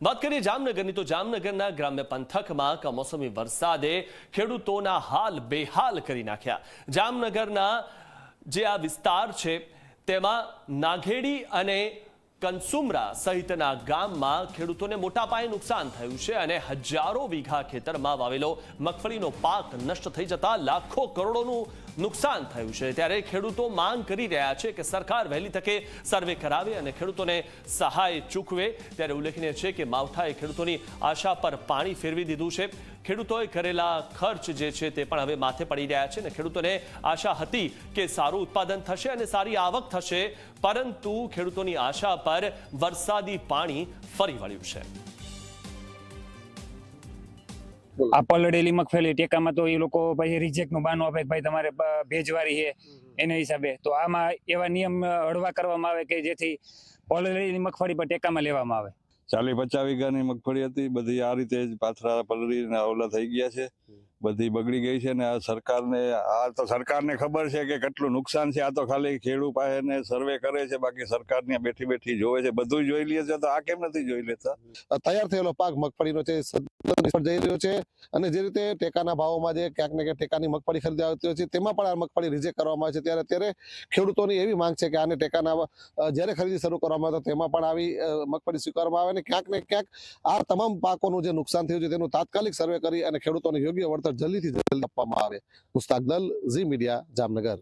વાત કરીએ જામનગરની, તો જામનગરના ગ્રામ્ય પંથકમાં કમોસમી વરસાદે ખેડૂતોના હાલ બેહાલ કરી નાખ્યા. જામનગરના જે આ વિસ્તાર છે, તેમાં નાઘેડી અને કનસુમરા સહિતના ગામમાં ખેડૂતોને મોટા પાયે નુકસાન થયું છે અને હજારો વીઘા ખેતરમાં વાવેલો મગફળીનો પાક નષ્ટ થઈ જતા લાખો કરોડોનું નુકસાન થયું છે. ત્યારે ખેડૂતો માંગ કરી રહ્યા છે કે સરકાર વહેલી તકે સર્વે કરાવે અને ખેડૂતોને સહાય ચૂકવે. ત્યારે ઉલ્લેખનીય છે કે માવઠાએ ખેડૂતોની આશા પર પાણી ફેરવી દીધું છે. ખેડૂતોએ કરેલા ખર્ચ જે છે તે પણ હવે માથે પડી રહ્યા છે અને ખેડૂતોને આશા હતી કે સારું ઉત્પાદન થશે અને સારી આવક થશે. પરંતુ ખેડૂતોની આશા પર વરસાદી પાણી ફરી વળ્યું છે. આ પલળેલી મગફળી ટેકામાં તો એ લોકો પછી રિજેક્ટનું બાનું આપે કે ભાઈ તમારે ભેજવારી ભેજવાળી છે એના હિસાબે. તો આમાં એવા નિયમ હળવા કરવામાં આવે કે જેથી પલળેલી મગફળી પણ ટેકામાં લેવામાં આવે. ચાલી પચાસ વીઘાની મગફળી હતી. બધી આ રીતે જ પાથરા પલડી ને ઓલા થઈ ગયા છે. બધી બગડી ગઈ છે ને આ સરકારને, આ તો સરકારને ખબર છે કે કેટલું નુકસાન છે. આ તો ખાલી ખેડૂત પાસે સર્વે કરે છે, બાકી સરકારની બેઠી બેઠી જોવે છે. બધું જોઈ લે છે તો આ કેમ નથી જોઈ લેતા? તૈયાર થયેલો પાક મગફળીનો છે જઈ રહ્યો છે અને જે રીતે ટેકાના ભાવોમાં જે ક્યાંક ને ક્યાંક ટેકાની મગફળી ખરીદી આવતી હોય છે, તેમાં પણ આ મગફળી રિજેક્ટ કરવામાં આવે છે. ત્યારે અત્યારે ખેડૂતોની એવી માંગ છે કે આને ટેકાના જ્યારે ખરીદી શરૂ કરવામાં આવે તો તેમાં પણ આવી મગફળી સ્વીકારવામાં આવે અને ક્યાંક ને ક્યાંક આ તમામ પાકોનું જે નુકસાન થયું છે તેનું તાત્કાલિક સર્વે કરી અને ખેડૂતોને યોગ્ય વળતર જલ્દીથી જલ્દી આપવામાં આવે. Mustaq Dal Zee media Jamnagar.